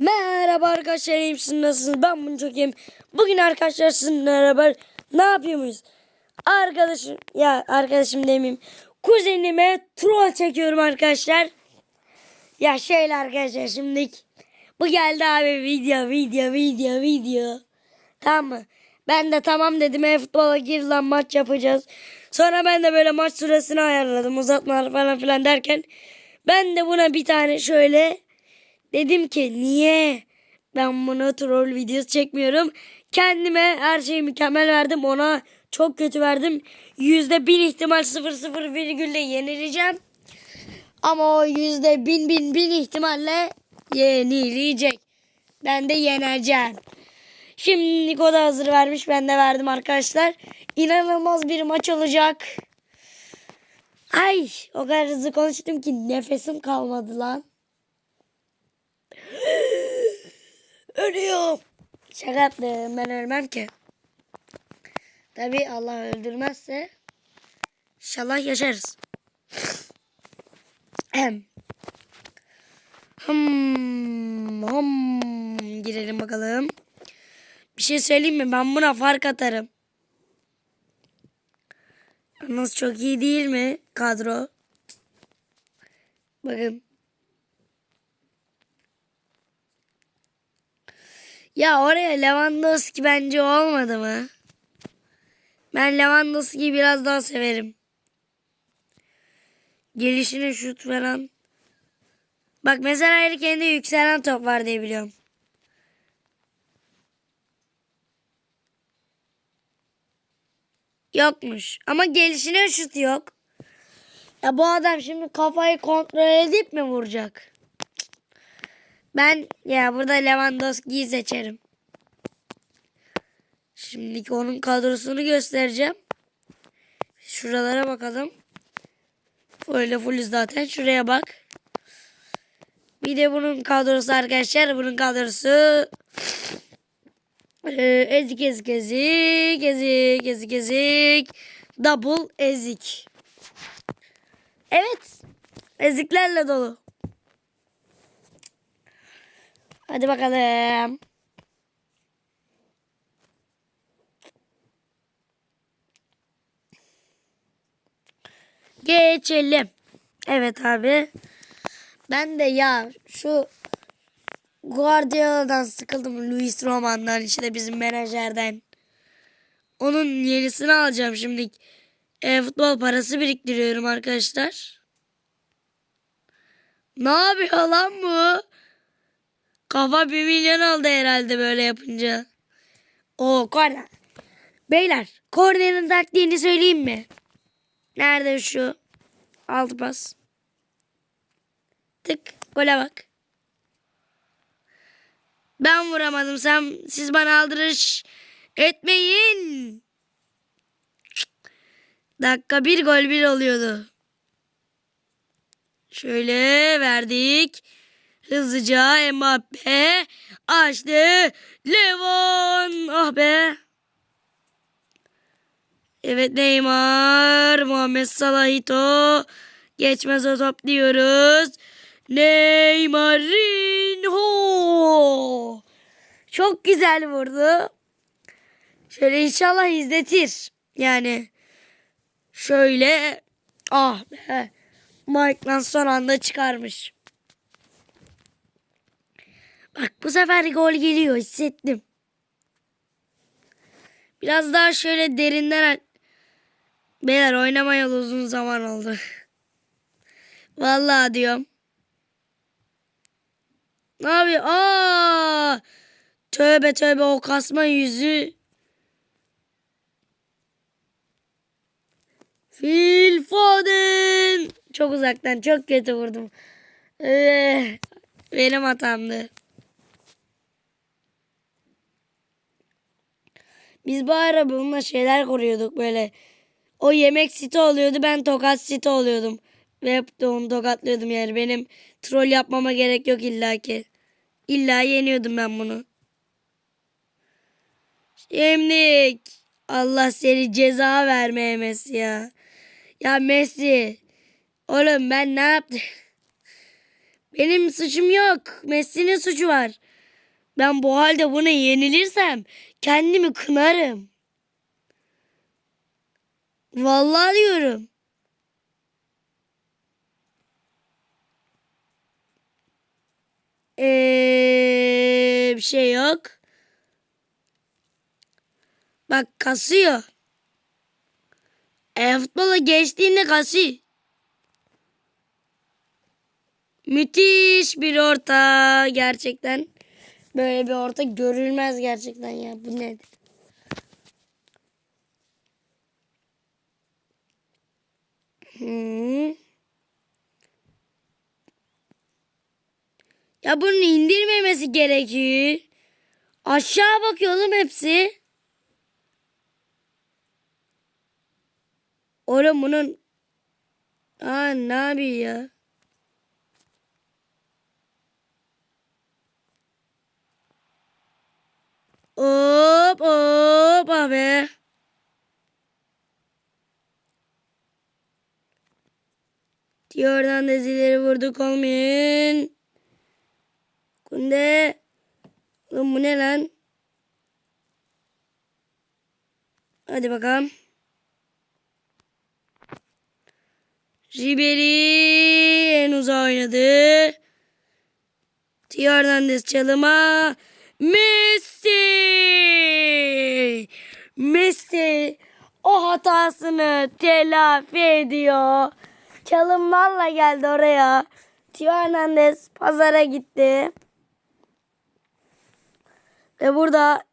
Merhaba arkadaşlar iyiyim siz nasılsınız ben bunu çok iyiyim. Bugün arkadaşlar sizinle beraber ne yapıyor muyuz? Arkadaşım ya arkadaşım demeyeyim. Kuzenime troll çekiyorum arkadaşlar. Ya şöyle arkadaşlar şimdi bu geldi abi video video video video. Tamam mı? Ben de tamam dedim e-futbola gir lan maç yapacağız. Sonra ben de böyle maç süresini ayarladım uzatmalar falan filan derken. Ben de buna bir tane şöyle Dedim ki niye ben buna troll videosu çekmiyorum. Kendime her şeyi mükemmel verdim. Ona çok kötü verdim. Yüzde bin ihtimal sıfır sıfır virgülle yenileceğim. Ama o yüzde bin bin bin ihtimalle yenilecek. Ben de yeneceğim. Şimdi o da hazır vermiş. Ben de verdim arkadaşlar. İnanılmaz bir maç olacak. Ay o kadar hızlı konuştum ki nefesim kalmadı lan. Ölüyorum. Şaka yaptım. Ben ölmem ki. Tabi Allah öldürmezse inşallah yaşarız. Hem. Hmm, hmm. Girelim bakalım. Bir şey söyleyeyim mi? Ben buna fark atarım. Yalnız çok iyi değil mi kadro? Bakın. Ya oraya Lewandowski bence olmadı mı? Ben Lewandowski'yi biraz daha severim. Gelişine şut falan. Bak mesela her kendi yükselen top var diye biliyorum. Yokmuş. Ama gelişine şut yok. Ya bu adam şimdi kafayı kontrol edip mi vuracak? Ben ya burada Lewandowski'yi seçerim. Şimdiki onun kadrosunu göstereceğim. Şuralara bakalım. Böyle full zaten. Şuraya bak. Bir de bunun kadrosu arkadaşlar. Bunun kadrosu ee, ezik ezik ezik ezik ezik ezik double ezik. Evet. Eziklerle dolu. Hadi bakalım. Geçelim. Evet abi. Ben de ya şu Guardiola'dan sıkıldım. Luis Roman'dan işte bizim menajerden. Onun yenisini alacağım şimdi. E, futbol parası biriktiriyorum arkadaşlar. Ne yapıyor lan bu? Kafa bir milyon aldı herhalde böyle yapınca. O korner. Beyler kornerin taktiğini söyleyeyim mi? Nerede şu? Altı pas. Tık gole bak. Ben vuramadım sen siz bana aldırış etmeyin. Dakika bir gol bir oluyordu. Şöyle verdik. Hızlıca Mbappe açtı. Levon. Ah be. Evet Neymar. Muhammed Salahito. Geçmez o top diyoruz. Neymarinho. Çok güzel vurdu. Şöyle inşallah izletir. Yani şöyle ah be. Mike'lan son anda çıkarmış. Bak bu sefer gol geliyor hissettim. Biraz daha şöyle derinden Beyler oynamayalı uzun zaman oldu. Vallahi diyorum. Ne yapıyor? Aa! Tövbe tövbe o kasma yüzü. Phil Foden. Çok uzaktan çok kötü vurdum. Ee, benim hatamdı. Biz bu ara bununla şeyler kuruyorduk böyle. O yemek site oluyordu ben tokat site oluyordum. Ve hep de onu tokatlıyordum yani. Benim troll yapmama gerek yok illaki. İlla yeniyordum ben bunu. Şimdi Allah seni ceza vermeye Messi ya. Ya Messi. Oğlum ben ne yaptım? Benim suçum yok. Messi'nin suçu var. Ben bu halde buna yenilirsem kendimi kınarım. Vallahi diyorum. Ee, bir şey yok. Bak kasıyor. E, futbola geçtiğinde kasıyor. Müthiş bir orta gerçekten. Böyle bir orta görülmez gerçekten ya. Bu nedir? Hmm. Ya bunun indirmemesi gerekiyor. Aşağı bakıyor oğlum hepsi. Oğlum bunun... Aa ne yapıyor ya? Hop hop abi. Diyordan dizileri vurduk olmayın. Kunde. Oğlum bu ne lan? Hadi bakalım. Ribery en uzağa oynadı. Tio Hernandez çalıma. Messi! Messi o hatasını telafi ediyor. Çalımlarla geldi oraya. Tio Hernandez pazara gitti. Ve burada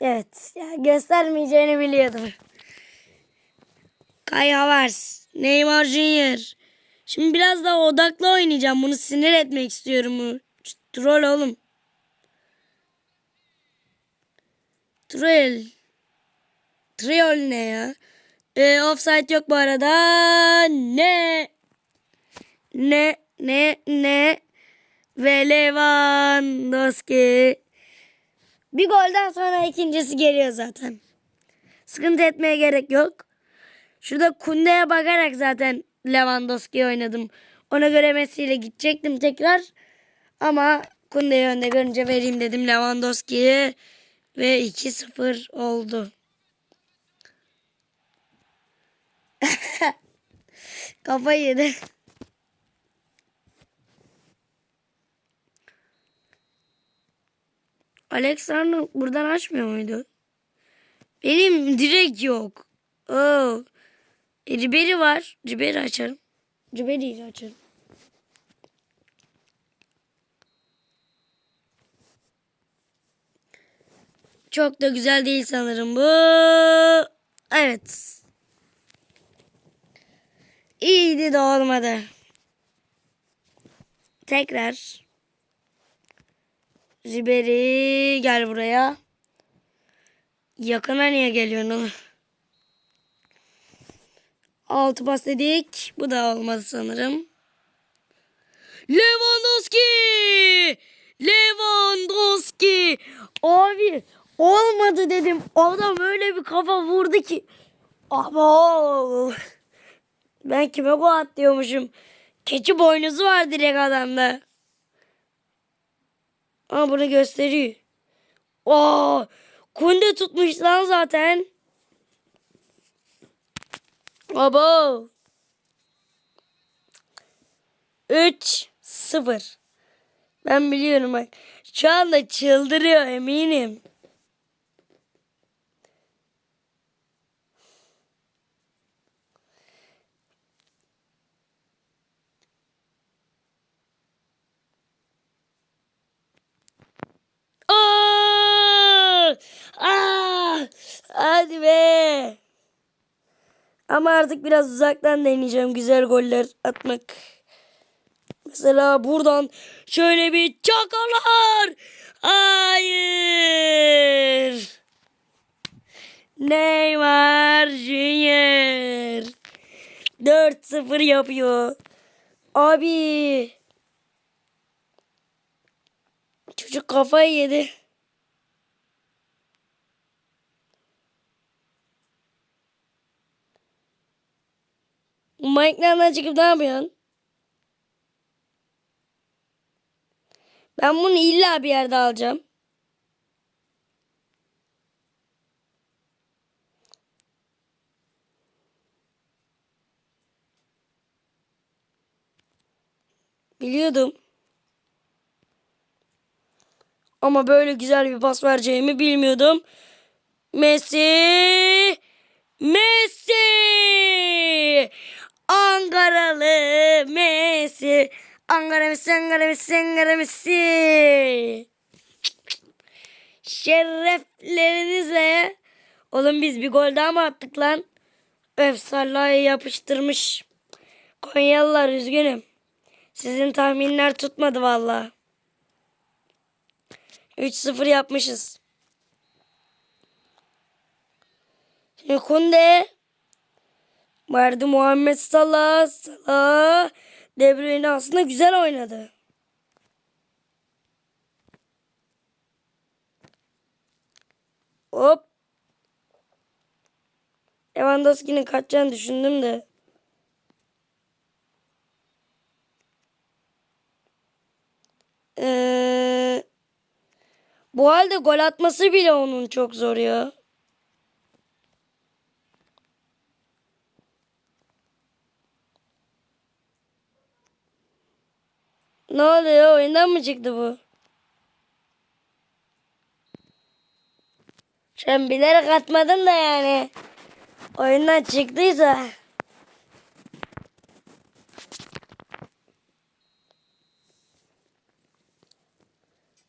evet ya göstermeyeceğini biliyordum. Kai Havertz, Neymar Junior. Şimdi biraz daha odaklı oynayacağım. Bunu sinir etmek istiyorum. Troll oğlum. Troll. Troll ne ya? Ee, offside yok bu arada. Ne? Ne? Ne? Ne? Ve Lewandowski. Bir golden sonra ikincisi geliyor zaten. Sıkıntı etmeye gerek yok. Şurada Kunde'ye bakarak zaten Lewandowski oynadım. Ona göre Messi ile gidecektim tekrar. Ama Kunde'yi önde görünce vereyim dedim Lewandowski'ye. Ve 2-0 oldu. Kafayı yedi. Alex Arnold buradan açmıyor muydu? Benim direkt yok. Oo. E, Ribery var. Ribery açarım. Ribery'yi açarım. Çok da güzel değil sanırım bu. Evet. İyiydi de olmadı. Tekrar. Ribery gel buraya. Yakına niye geliyorsun? Altı pas dedik. Bu da olmadı sanırım. Lewandowski! Lewandowski! Abi olmadı dedim. Adam öyle bir kafa vurdu ki. Ama ben kime gol at diyormuşum. Keçi boynuzu var direkt adamda. Ama bunu gösteriyor. Oo, Kunde tutmuş lan zaten. Abo. 3 0. Ben biliyorum bak. Şu anda çıldırıyor eminim. Aa! Aa! Hadi be. Ama artık biraz uzaktan deneyeceğim güzel goller atmak. Mesela buradan şöyle bir çakalar. Hayır. Neymar Junior. 4-0 yapıyor. Abi. Çocuk kafayı yedi. Bu manyaklardan çıkıp ne yapıyorsun? Ben bunu illa bir yerde alacağım. Biliyordum. Ama böyle güzel bir pas vereceğimi bilmiyordum. Messi! Messi! Ankara Messi, Ankara Messi, Ankara Messi! Şereflerinizle. Oğlum biz bir gol daha mı attık lan? Öf Salah'ı yapıştırmış. Konyalılar üzgünüm. Sizin tahminler tutmadı valla. 3-0 yapmışız. Şimdi Kunde. Vardı Muhammed Salah. Salah. De Bruyne aslında güzel oynadı. Hop. Lewandowski'nin kaçacağını düşündüm de. Ee, bu halde gol atması bile onun çok zor ya. Ne oluyor? Oyundan mı çıktı bu? Sen bilerek atmadın da yani. Oyundan çıktıysa.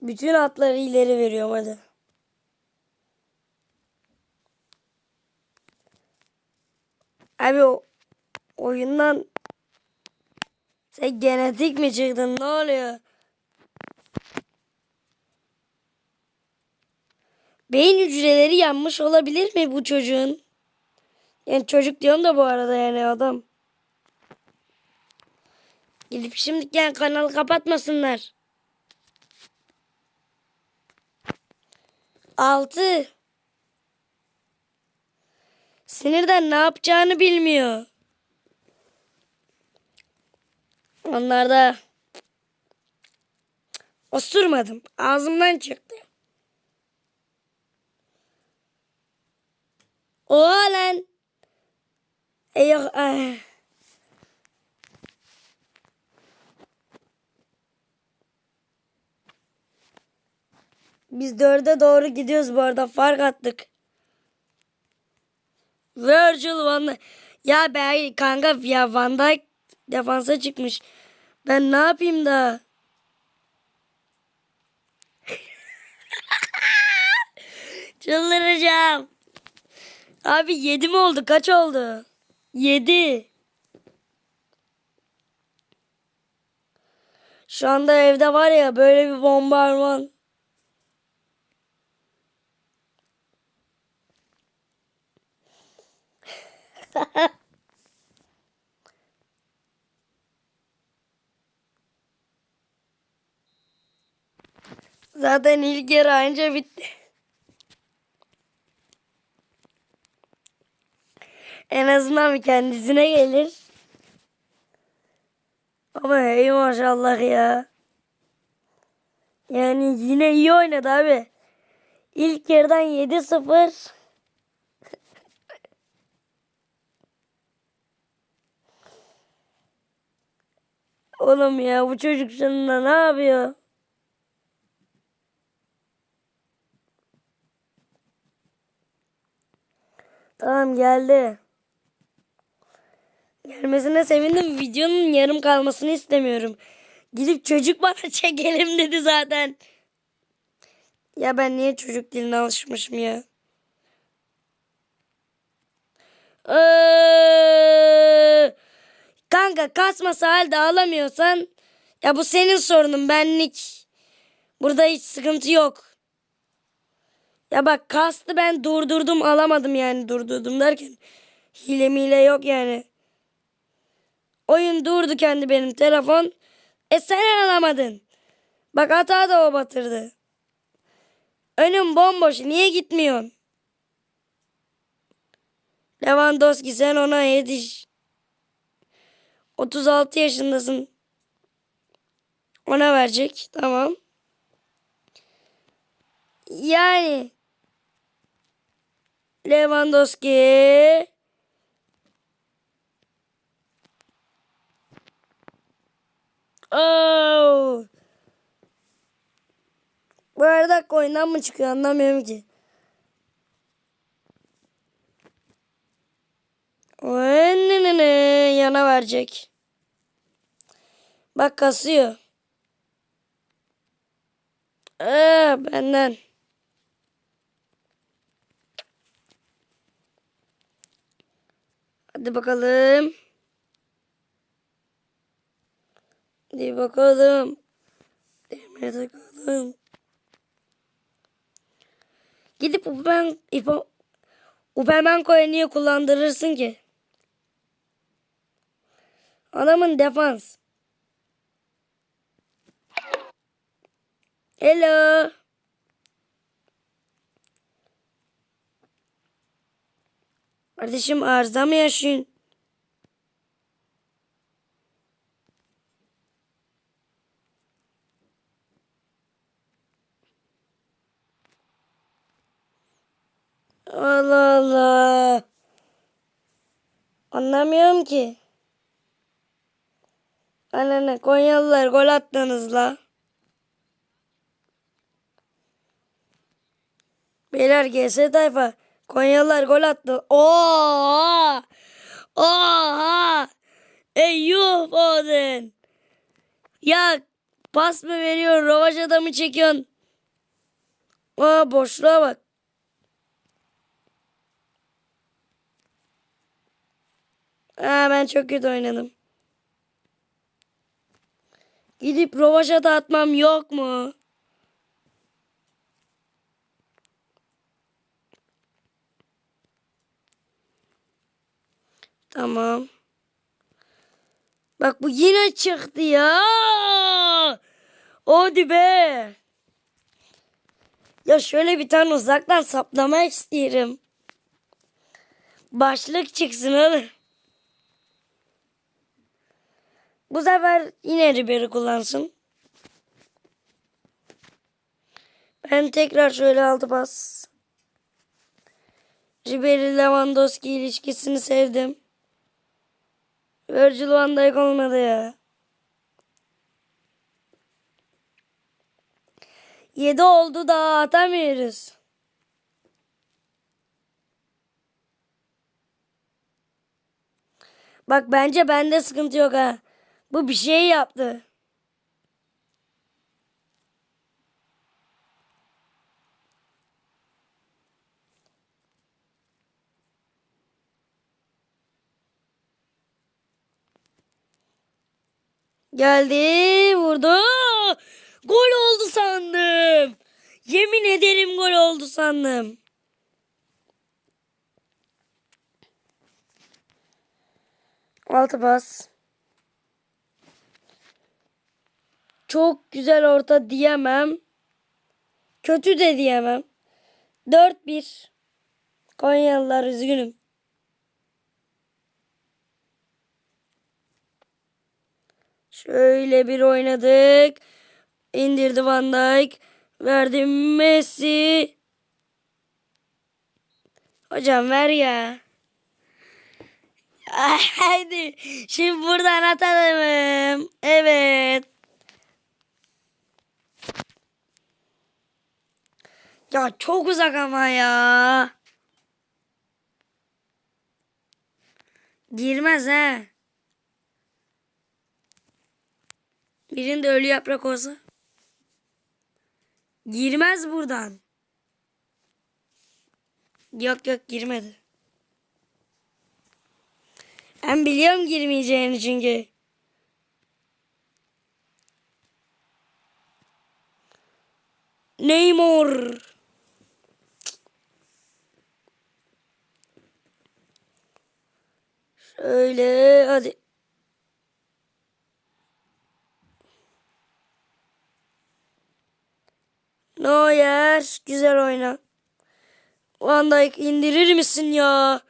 Bütün atları ileri veriyorum hadi. Abi o oyundan sen genetik mi çıktın? Ne oluyor? Beyin hücreleri yanmış olabilir mi bu çocuğun? Yani çocuk diyorum da bu arada yani adam. Gidip şimdi yani kanalı kapatmasınlar. Altı. Sinirden ne yapacağını bilmiyor. Onlar da osurmadım. Ağzımdan çıktı. O lan. E yok. ah. Biz dörde doğru gidiyoruz bu arada. Fark attık. Virgil van. Ya be kanka ya Van Dijk defansa çıkmış. Ben ne yapayım da? Çıldıracağım. Abi 7 mi oldu? Kaç oldu? 7. Şu anda evde var ya böyle bir bombardıman. Zaten ilk yarı anca bitti. En azından bir kendisine gelir. Ama hey maşallah ya. Yani yine iyi oynadı abi. İlk yarıdan 7-0. Oğlum ya bu çocuk şununla ne yapıyor? Tamam geldi. Gelmesine sevindim. Videonun yarım kalmasını istemiyorum. Gidip çocuk bana çekelim dedi zaten. Ya ben niye çocuk diline alışmışım ya? Ee, kanka kasmasa halde alamıyorsan ya bu senin sorunun benlik. Burada hiç sıkıntı yok. Ya bak kastı ben durdurdum alamadım yani durdurdum derken hile yok yani. Oyun durdu kendi benim telefon. E sen alamadın. Bak hata da o batırdı. Önüm bomboş niye gitmiyorsun? Lewandowski sen ona yetiş. 36 yaşındasın. Ona verecek. Tamam. Yani Lewandowski Oo. Bu arada oyundan mı çıkıyor anlamıyorum ki. yana verecek. Bak kasıyor. Ee, benden. Hadi bakalım. Hadi bakalım. Demir takalım. Gidip Uben, İpo, Ubermenko'ya niye kullandırırsın ki? Adamın defans. Hello. Kardeşim arıza mı yaşıyorsun? Allah Allah. Anlamıyorum ki. Anne Konyalılar gol attınız la. Beyler GS tayfa. Konyalılar gol attı. Oha! Oha! Eyyuh Foden. Ya pas mı veriyorsun? Rovaşata mı çekiyorsun? Aa boşluğa bak. Aa ben çok kötü oynadım. Gidip rovaşata atmam yok mu? Tamam. Bak bu yine çıktı ya. Hadi be. Ya şöyle bir tane uzaktan saplamak isterim. Başlık çıksın oğlum. Bu sefer yine Ribery kullansın. Ben tekrar şöyle altı pas. Ribery Lewandowski ilişkisini sevdim. Virgil van Dijk olmadı ya. 7 oldu da atamıyoruz. Bak bence bende sıkıntı yok ha. Bu bir şey yaptı. Geldi, vurdu. Gol oldu sandım. Yemin ederim gol oldu sandım. Altı pas. Çok güzel orta diyemem. Kötü de diyemem. 4-1. Konyalılar üzgünüm. Şöyle bir oynadık. İndirdi Van Dijk. Verdi Messi. Hocam ver ya. Haydi. Şimdi buradan atalım. Evet. Ya çok uzak ama ya. Girmez ha. Birinde ölü yaprak olsa. Girmez buradan. Yok yok girmedi. Ben biliyorum girmeyeceğini çünkü. Neymar. Şöyle hadi. Neuer güzel oyna. Van Dijk indirir misin ya?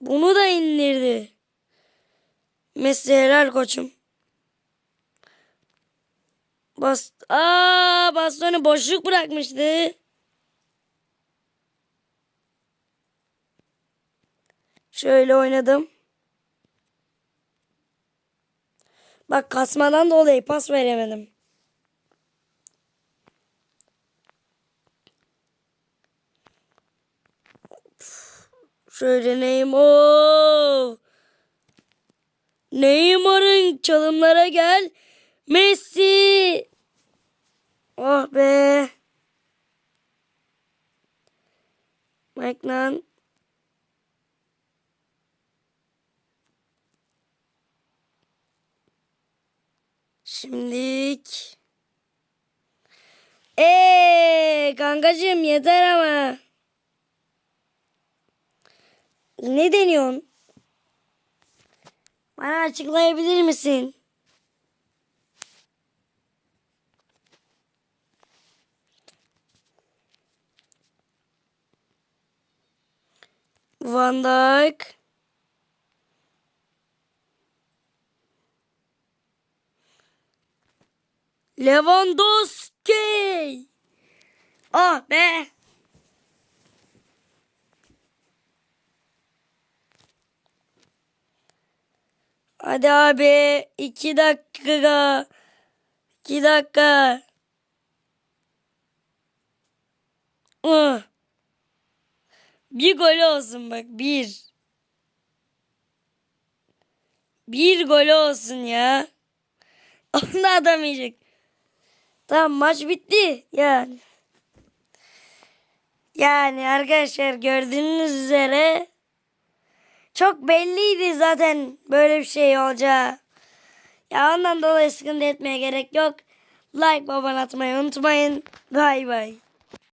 Bunu da indirdi. Messi helal koçum. Bas Aa, bastonu boşluk bırakmıştı. Şöyle oynadım. Bak kasmadan dolayı pas veremedim. Şöyle Neymar. Neymar'ın çalımlara gel. Messi. Oh be. Magnan. Şimdilik. Eee kankacığım yeter ama. Ne deniyorsun? Bana açıklayabilir misin? Van Dijk. Lewandowski. Ah be. Hadi abi. iki dakika. İki dakika. Bir gol olsun bak. Bir. Bir gol olsun ya. Onu da adam yiyecek. Tamam maç bitti. Yani. Yani arkadaşlar gördüğünüz üzere çok belliydi zaten böyle bir şey olacağı. Ya ondan dolayı sıkıntı etmeye gerek yok. Like baban atmayı unutmayın. Bay bay.